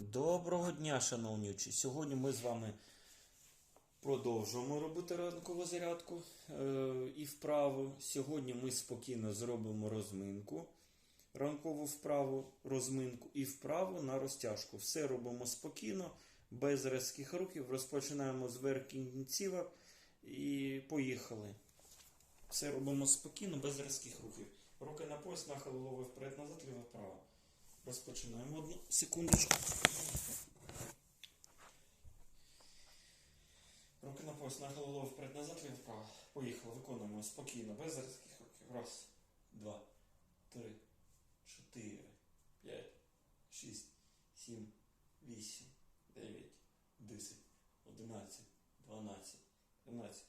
Доброго дня, шановні учні. Сьогодні ми з вами продовжуємо робити ранкову зарядку е, і вправу. Сьогодні ми спокійно зробимо розминку, ранкову вправу, розминку і вправу на розтяжку. Все робимо спокійно, без різких рухів. Розпочинаємо з верхніх кінцівок і поїхали. Все робимо спокійно, без різких рухів. Руки на пояс, нахил голови вперед, назад, ліво, вправо. Розпочинаємо одну секундочку. Руки на пояс, нахил голови вперед, назад, ліво, вправо. Поїхали, виконуємо спокійно, без різких рухів. Раз, два, три, чотири, п'ять, шість, сім, вісім, дев'ять, десять, одинадцять, дванадцять, тринадцять,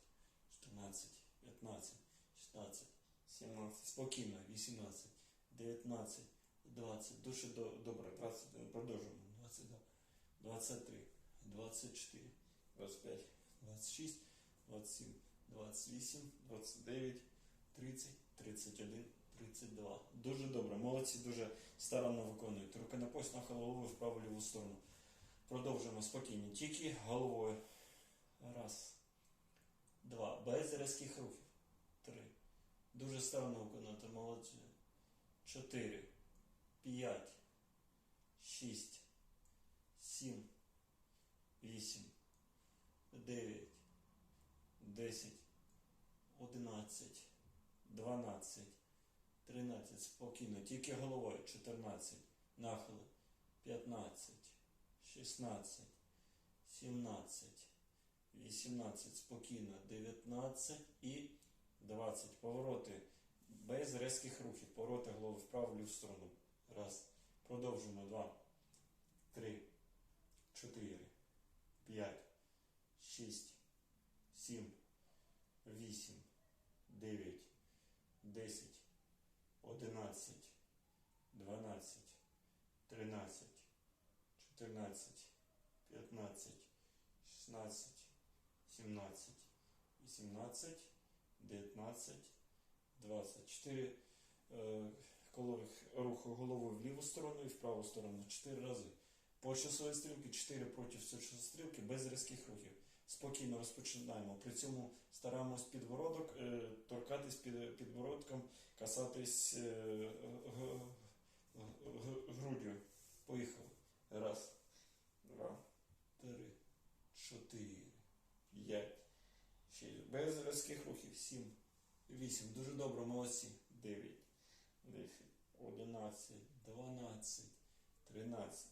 чотирнадцять, п'ятнадцять, шістнадцять, сімнадцять, спокійно, вісімнадцять, дев'ятнадцять, 20, дуже добре, 20, продовжуємо, 22, 23, 24, 25, 26, 27, 28, 29, 30, 31, 32. Дуже добре, молодці, дуже старанно виконують. Руки на пояс, нахил головою в праву ліву сторону. Продовжуємо спокійно, тільки головою. Раз, два, без різких рухів. Три. Дуже старанно виконувати, молодці. Чотири. 5, 6, 7, 8, 9, 10, 11, 12, 13, спокійно, тільки головою, 14, нахили, 15, 16, 17, 18, спокійно, 19 і 20. Повороти. Без різких рухів, повороти голови вправо ліву сторону. Раз. Продовжуємо. Два. Три. Чотири. П'ять. Шість. Сім. Вісім. Дев'ять. Десять. Одинадцять. Дванадцять. Тринадцять. Чотирнадцять. П'ятнадцять. Шістнадцять. Сімнадцять. 18, 19, 24 колонок руху головою в ліву сторону і в праву сторону 4 рази. По часовій стрілки 4 проти часової стрілки без різких рухів. Спокійно розпочинаємо. При цьому стараємось підбородок, е, торкатись під, підбородком, касатись е, груддю. Поїхали. Раз, два, три, чотири, п'ять, шість. Без різких рухів. Сім. Вісім. Дуже добре, молодці. Дев'ять. 10, 11, 12, 13,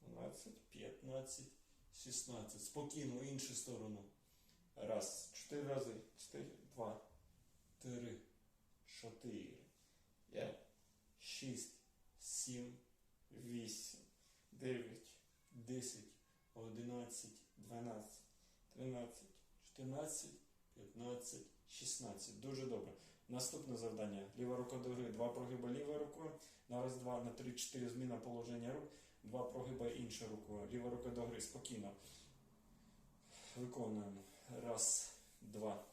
12, 15, 16. Спокійно, іншу сторону. Раз, чотири рази. Чотири, два, три, чотири, п'ять, шість, сім, вісім, дев'ять, десять, одинадцять, дванадцять, тринадцять, чотирнадцять, п'ятнадцять, шістнадцять. Дуже добре. Наступне завдання. Ліва рука до гри. Два прогиба лівою рукою. На раз, два, на три, чотири зміна положення рук. Два прогиба іншою рукою. Ліва рука до гри. Спокійно. Виконуємо. Раз, два,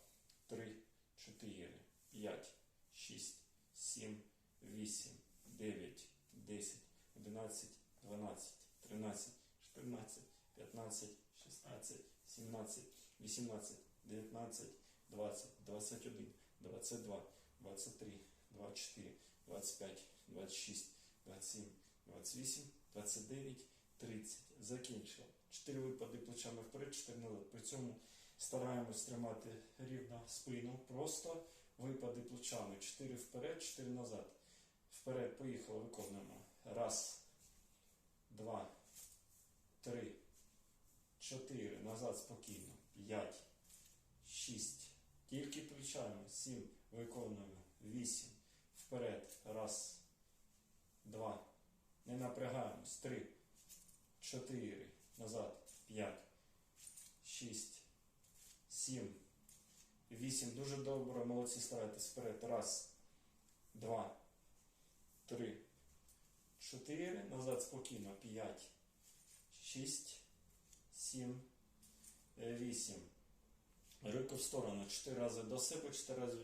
три, чотири, п'ять, шість, сім, вісім, дев'ять, десять, одинадцять, дванадцять, тринадцять, чотирнадцять, п'ятнадцять, шістнадцять, сімнадцять, вісімнадцять, дев'ятнадцять, двадцять, двадцять один. 22, 23, 24, 25, 26, 27, 28, 29, 30. Закінчили. 4 випади плечами вперед, 4 назад. При цьому стараємось тримати рівно спину. Просто випади плечами. 4 вперед, 4 назад. Вперед, поїхали, виконуємо. Раз, два, три, чотири. Назад спокійно. П'ять, шість. Тільки плечами. Сім. Виконуємо. Вісім. Вперед. Раз. Два. Не напрягаємось. Три. Чотири. Назад. П'ять. Шість. Сім. Вісім. Дуже добре. Молодці старайтесь. Вперед. Раз. Два. Три. Чотири. Назад спокійно. П'ять. Шість. Сім. Вісім. Руки в сторону. 4 рази до себе, 4 рази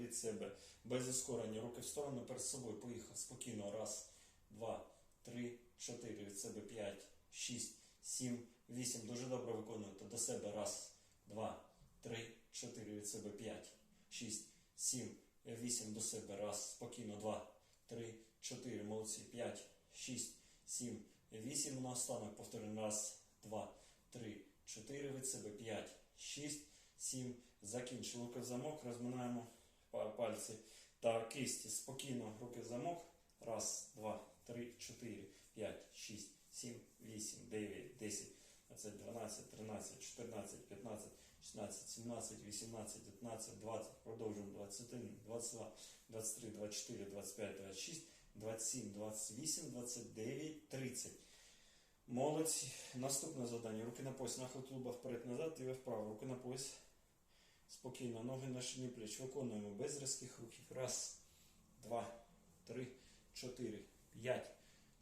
від себе. Без ускорення. Руки в сторону перед собою. Поїхав. Спокійно. Раз, два, три, чотири. Від себе п'ять, 6, 7, 8. Дуже добре виконуєте. До себе. Раз, два, три, чотири. Від себе 5, 6, 7, 8. До себе. Раз. Спокійно. Два, три, чотири. Молодці. 5, 6, 7, 8. На останок повторюємо. Раз, два, три, чотири. Від себе. 5, 6, 7. Закінчили. Руки в замок. Розминаємо пальці та кисті. Спокійно. Руки в замок. Раз, два, три, чотири, п'ять, шість, сім, вісім, дев'ять, десять, двадцять, дванадцять, тринадцять, чотирнадцять, п'ятнадцять, шістнадцять, сімнадцять, вісімнадцять, дев'ятнадцять, двадцять. Продовжуємо. Двадцять один, двадцять два, двадцять три, двадцять чотири, двадцять п'ять, двадцять шість, двадцять сім, двадцять вісім, двадцять дев'ять, тридцять. Молодці. Наступне завдання. Руки на пояс. Нахил тулуба вперед-назад, і вправо. Руки на пояс. Спокійно. Ноги на шині плеч. Виконуємо без різких рухів. Раз, два, три, чотири, п'ять,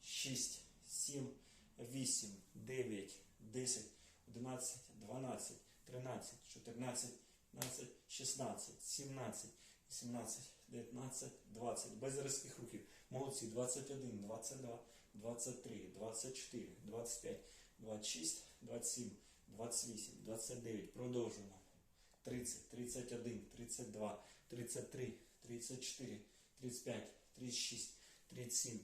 шість, сім, вісім, дев'ять, десять, одинадцять, дванадцять, тринадцять, чотирнадцять, п'ятнадцять, шістнадцять, сімнадцять, вісімнадцять, дев'ятнадцять, двадцять. Без різких рухів. Молодці. 21, 22, 23, 24, 25, 26, 27, 28, 29. Продовжуємо. 30, 31, 32, 33, 34, 35, 36, 37,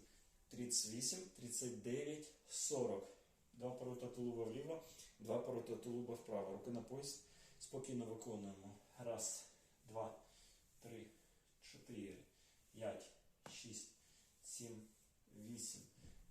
38, 39, 40. Два поворота тулуба вліво, два поворота тулуба вправо. Руки на пояс. Спокійно виконуємо. Раз, два, три, чотири, п'ять, шість, сім, вісім,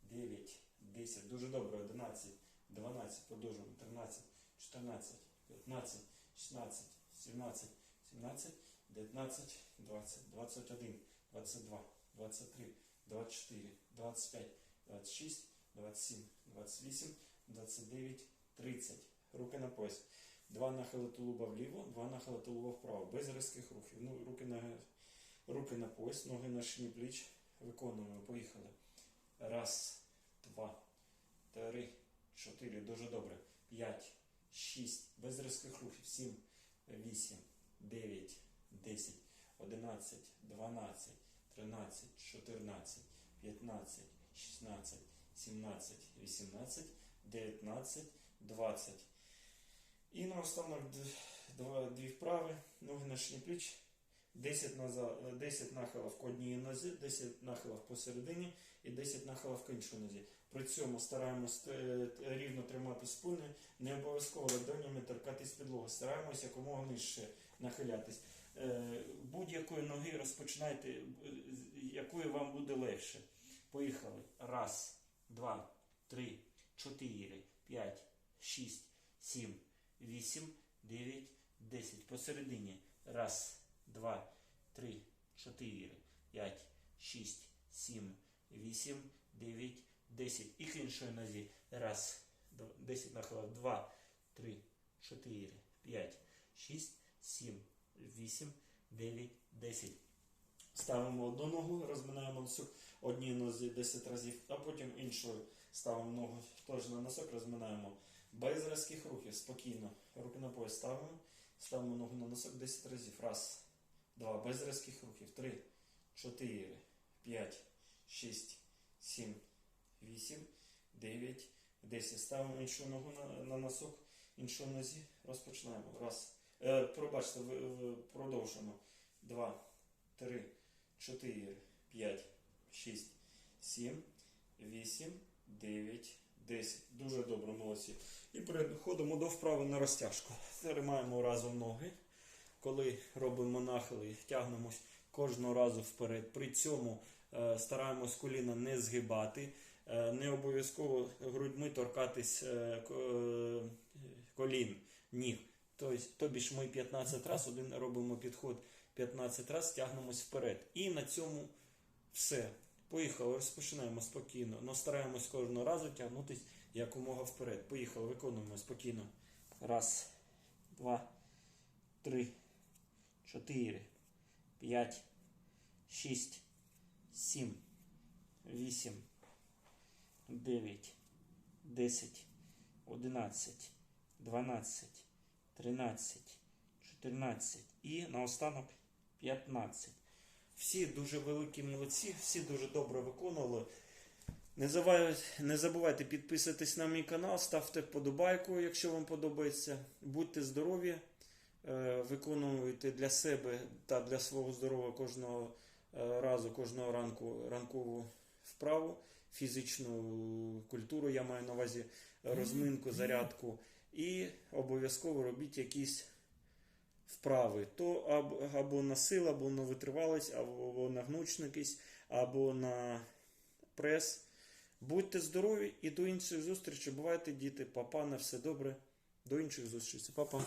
дев'ять, десять. Дуже добре. 11, 12, продовжуємо. 13, 14, 15, 16, 17, 17, 19, 20, 21, 22, 23, 24, 25, 26, 27, 28, 29, 30. Руки на пояс. Два нахили тулуба вліво, два нахили тулуба вправо. Без різких рухів. Ну, руки на, руки на пояс, ноги на шині пліч. Виконуємо. Поїхали. Раз, два, три, чотири. Дуже добре. П'ять, шість. Без різких рухів. Сім, 8, 9, 10, 11, 12, 13, 14, 15, 16, 17, 18, 19, 20. І наостанок останок два, дві вправи, ноги на шині пліч, 10, назад, 10 нахилів по одній нозі, 10 нахилів посередині і 10 нахилів по іншій нозі. При цьому стараємось е, рівно тримати спини, не обов'язково ладонями торкатись підлоги. Стараємось якомога нижче нахилятись. Е, Будь-якої ноги розпочинайте, е, якою вам буде легше. Поїхали. Раз, два, три, чотири, п'ять, шість, сім, вісім, дев'ять, десять. Посередині. Раз, два, три, чотири, п'ять, шість, сім, вісім, дев'ять, десять. І к іншої нозі. Раз, дв- десять нахилів. Два, три, чотири, п'ять, шість, сім, вісім, дев'ять, десять. Ставимо одну ногу, розминаємо носок одній нозі 10 разів, а потім іншою ставимо ногу теж на носок, розминаємо. Без різких рухів, спокійно. Руки на пояс ставимо, ставимо ногу на носок 10 разів. Раз, два, без різких рухів. Три, чотири, п'ять, шість, сім, вісім, дев'ять, десять. Ставимо іншу ногу на, на носок, іншу нозі. Розпочинаємо. Раз. Е, пробачте, ви- ви- продовжуємо. Два, три, чотири, п'ять, шість, сім, вісім, дев'ять, десять. Дуже добре, молодці. І переходимо до вправи на розтяжку. Тримаємо разом ноги. Коли робимо нахили, тягнемось кожного разу вперед. При цьому е, стараємось коліна не згибати. Е, не обов'язково грудьми торкатись е, ко- колін, ніг. Тобі ж ми 15 разів один робимо підход 15 разів, тягнемось вперед. І на цьому все. Поїхали, розпочинаємо спокійно. Но стараємось кожного разу тягнутися якомога вперед. Поїхали, виконуємо спокійно. Раз, два, три, чотири, п'ять, шість, сім, вісім, дев'ять, десять, одинадцять, дванадцять, тринадцять, чотирнадцять і наостанок 15. Всі дуже великі молодці, всі дуже добре виконували. Не забувайте підписатись на мій канал, ставте вподобайку, якщо вам подобається. Будьте здорові, е, виконуйте для себе та для свого здоров'я кожного е, разу, кожного ранку ранкову вправу, фізичну культуру, я маю на увазі розминку, зарядку. І обов'язково робіть якісь вправи. То або, або на силу, або на витривалість, або на гнучникість, або на прес. Будьте здорові і до інших зустрічей. Бувайте, діти, папа, на все добре. До інших зустрічей. Папа.